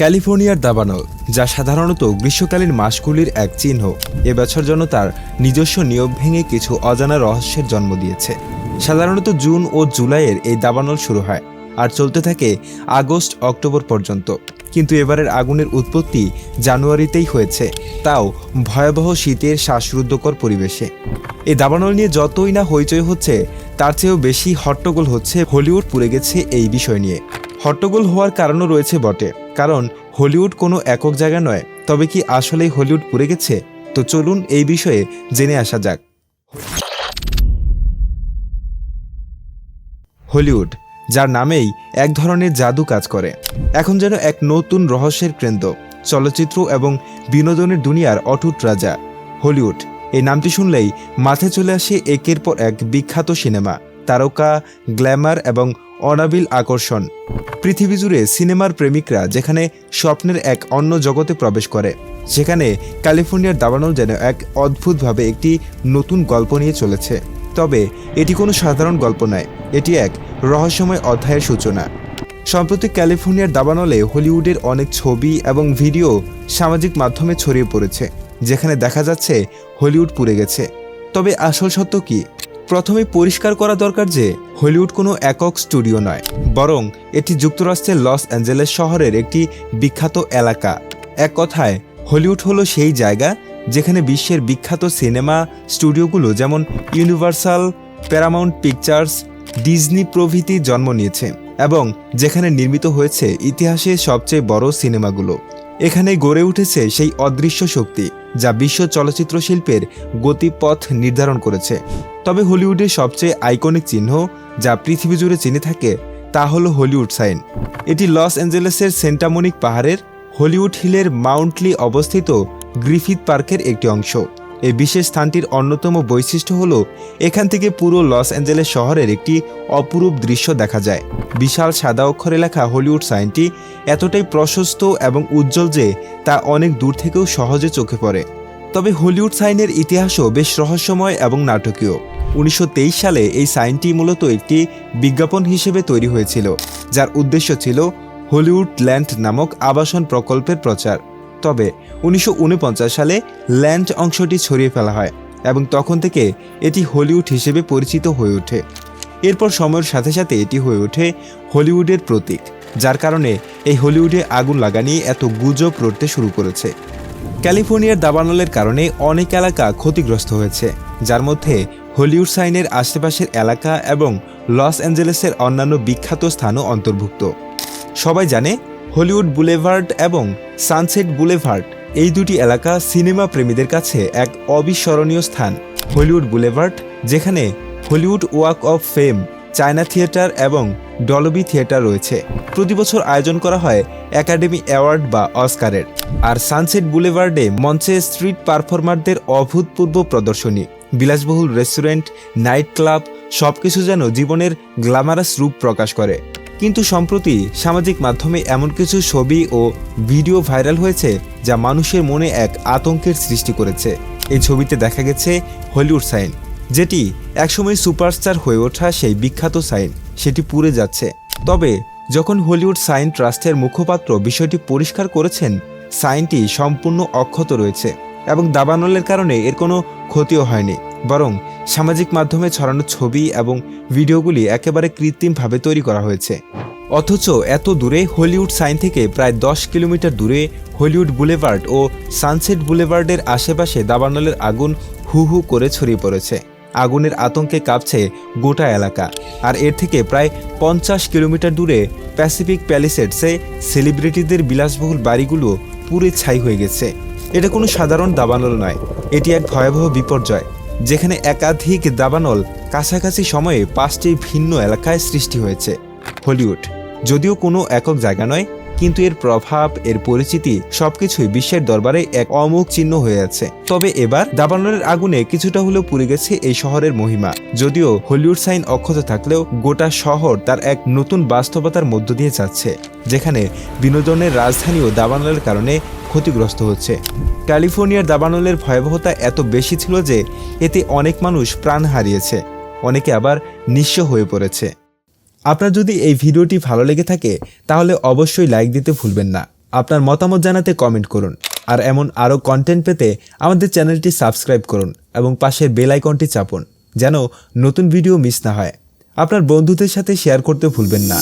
ক্যালিফোর্নিয়ার দাবানল, যা সাধারণত গ্রীষ্মকালীন মাসগুলির এক চিহ্ন। এবছর জন্য তার নিজস্ব নিয়ম ভেঙে কিছু অজানা রহস্যের জন্ম দিয়েছে। সাধারণত জুন ও জুলাইয়ের এই দাবানল শুরু হয়, আর চলতে থাকে আগস্ট, অক্টোবর পর্যন্ত। কিন্তু এবারের আগুনের উৎপত্তি জানুয়ারিতেই হয়েছে, তাও ভয়াবহ শীতের শ্বাসরুদ্ধকর পরিবেশে। এই দাবানল নিয়ে যতই না হইচই হচ্ছে, তার চেয়েও বেশি হট্টগোল হচ্ছে হলিউড পুড়ে গেছে এই বিষয় নিয়ে। হট্টগোল হওয়ার কারণও রয়েছে বটে। কারণ হলিউড কোনো একক জায়গা নয়, তবে কি আসলেই হলিউড পুড়ে গেছে? তো চলুন এই বিষয়ে জেনে আসা যাক। হলিউড, যার নামেই এক ধরনের জাদু কাজ করে, এখন যেন এক নতুন রহস্যের কেন্দ্র, চলচ্চিত্র এবং বিনোদনের দুনিয়ার অটুট রাজা। হলিউড, এই নামটি শুনলেই মাথায় চলে আসে একের পর এক বিখ্যাত সিনেমা, তারকা, গ্ল্যামার এবং অনাবিল আকর্ষণ। পৃথিবী জুড়ে সিনেমার প্রেমিকরা যেখানে স্বপ্নের এক অন্য জগতে প্রবেশ করে, সেখানে ক্যালিফোর্নিয়ার দাবানল যেন এক অদ্ভুতভাবে একটি নতুন গল্প নিয়ে চলেছে। তবে এটি কোনো সাধারণ গল্প নয়, এটি এক রহস্যময় অধ্যায়ের সূচনা। সম্প্রতি ক্যালিফোর্নিয়ার দাবানলে হলিউডের অনেক ছবি এবং ভিডিও সামাজিক মাধ্যমে ছড়িয়ে পড়েছে, যেখানে দেখা যাচ্ছে হলিউড পুড়ে গেছে। তবে আসল সত্য কি? প্রথমে পরিষ্কার করা দরকার যে হলিউড কোনো একক স্টুডিও নয়, বরং এটি যুক্তরাষ্ট্রের লস অ্যাঞ্জেলেস শহরের একটি বিখ্যাত এলাকা। এক কথায়, হলিউড হলো সেই জায়গা যেখানে বিশ্বের বিখ্যাত সিনেমা স্টুডিওগুলো যেমন ইউনিভার্সাল, প্যারামাউন্ট পিকচার্স, ডিজনি প্রভৃতি জন্ম নিয়েছে এবং যেখানে নির্মিত হয়েছে ইতিহাসের সবচেয়ে বড় সিনেমাগুলো। এখানে গড়ে উঠেছে সেই অদৃশ্য শক্তি যা বিশ্ব চলচ্চিত্র শিল্পের গতিপথ নির্ধারণ করেছে। তবে হলিউডের সবচেয়ে আইকনিক চিহ্ন যা পৃথিবী জুড়ে চিনে থাকে তা হল হলিউড সাইন। এটি লস অ্যাঞ্জেলেসের সেন্টামনিক পাহাড়ের হলিউড হিলের মাউন্টলি অবস্থিত গ্রিফিথ পার্কের একটি অংশ। এই বিশেষ স্থানটির অন্যতম বৈশিষ্ট্য হল এখান থেকে পুরো লস অ্যাঞ্জেলেস শহরের একটি অপরূপ দৃশ্য দেখা যায়। বিশাল সাদা অক্ষরে লেখা হলিউড সাইনটি এতটাই প্রশস্ত এবং উজ্জ্বল যে তা অনেক দূর থেকেও সহজে চোখে পড়ে। তবে হলিউড সাইনের ইতিহাসও বেশ রহস্যময় এবং নাটকীয়। উনিশশো তেইশ সালে এই সাইনটি মূলত একটি বিজ্ঞাপন হিসেবে তৈরি হয়েছিল, যার উদ্দেশ্য ছিল হলিউড ল্যান্ড নামক আবাসন প্রকল্পের প্রচার। তবে উনিশশো উনপঞ্চাশ সালে ল্যান্ড অংশটি ছড়িয়ে ফেলা হয় এবং তখন থেকে এটি হলিউড হিসেবে পরিচিত হয়ে ওঠে। এরপর সময়ের সাথে সাথে এটি হয়ে ওঠে হলিউডের প্রতীক, যার কারণে এই হলিউডে আগুন লাগানি এত গুজব রটতে শুরু করেছে। ক্যালিফোর্নিয়ার দাবানলের কারণে অনেক এলাকা ক্ষতিগ্রস্ত হয়েছে, যার মধ্যে হলিউড সাইনের আশেপাশের এলাকা এবং লস অ্যাঞ্জেলেসের অন্যান্য বিখ্যাত স্থানও অন্তর্ভুক্ত। সবাই জানে হলিউড বুলেভার্ড এবং সানসেট বুলেভার্ড এই দুটি এলাকা সিনেমা প্রেমীদের কাছে এক অবিস্মরণীয় স্থান। হলিউড বুলেভার্ড, যেখানে Hollywood walk of fame, China theatre এবং ডলবি থিয়েটার রয়েছে। প্রতি বছর আয়োজন করা হয় একাডেমি অ্যাওয়ার্ড বা অস্কারের। আর সানসেট বুলেভার্ডে মঞ্চে স্ট্রিট পারফর্মারদের অভূতপূর্ব প্রদর্শনী। বিলাসবহুল রেস্টুরেন্ট, নাইট ক্লাব, সবকিছু যেন জীবনের গ্ল্যামারাস রূপ প্রকাশ করে। কিন্তু সম্প্রতি সামাজিক মাধ্যমে এমন কিছু ছবি ও ভিডিও ভাইরাল হয়েছে যা মানুষের মনে এক আতঙ্কের সৃষ্টি করেছে। এই ছবিতে দেখা গেছে হলিউড সাইন, যেটি একসময় সুপারস্টার হয়ে ওঠা সেই বিখ্যাত সাইন, সেটি পুড়ে যাচ্ছে। তবে যখন হলিউড সাইন ট্রাস্টের মুখপাত্র বিষয়টি পরিষ্কার করেছেন, সাইনটি সম্পূর্ণ অক্ষত রয়েছে। এবং দাবানলের কারণে এর কোনো ক্ষতিও হয়নি, বরং সামাজিক মাধ্যমে ছড়ানো ছবি এবং ভিডিওগুলি একেবারে কৃত্রিমভাবে তৈরি করা হয়েছে। অথচ এত দূরে হলিউড সাইন থেকে প্রায় দশ কিলোমিটার দূরে হলিউড বুলেভার্ড ও সানসেট বুলেভার্ডের আশেপাশে দাবানলের আগুন হু হু করে ছড়িয়ে পড়েছে। আগুনের আতঙ্কে কাঁপছে গোটা এলাকা। আর এর থেকে প্রায় পঞ্চাশ কিলোমিটার দূরে প্যাসিফিক প্যালিসেডসে সেলিব্রিটিদের বিলাসবহুল বাড়িগুলো পুরে ছাই হয়ে গেছে। এটা কোনো সাধারণ দাবানল নয়। এটি এক ভয়াবহ বিপর্যয়, যেখানে একাধিক দাবানল কাছাকাছি সময়ে পাঁচটি ভিন্ন এলাকায় সৃষ্টি হয়েছে। হলিউড, যদিও কোনো একক জায়গা নয় কিন্তু এর প্রভাব, এর পরিচিতি সবকিছুই বিশ্বের দরবারে এক অমুক চিহ্ন হয়ে আছে। তবে এবার দাবানলের আগুনে কিছুটা হলেও পুড়ে গেছে এই শহরের মহিমা। যদিও হলিউড সাইন অক্ষত থাকলেও গোটা শহর তার এক নতুন বাস্তবতার মধ্য দিয়ে যাচ্ছে, যেখানে বিনোদনের রাজধানীও দাবানলের কারণে ক্ষতিগ্রস্ত হচ্ছে। ক্যালিফোর্নিয়ার দাবানলের ভয়াবহতা এত বেশি ছিল যে এতে অনেক মানুষ প্রাণ হারিয়েছে, অনেকে আবার নিঃস্ব হয়ে পড়েছে। আপনার যদি এই ভিডিওটি ভালো লেগে থাকে, তাহলে অবশ্যই লাইক দিতে ভুলবেন না। আপনার মতামত জানাতে কমেন্ট করুন। আর এমন আরও কন্টেন্ট পেতে আমাদের চ্যানেলটি সাবস্ক্রাইব করুন এবং পাশের বেল আইকনটি চাপুন, যেন নতুন ভিডিও মিস না হয়। আপনার বন্ধুদের সাথে শেয়ার করতে ভুলবেন না।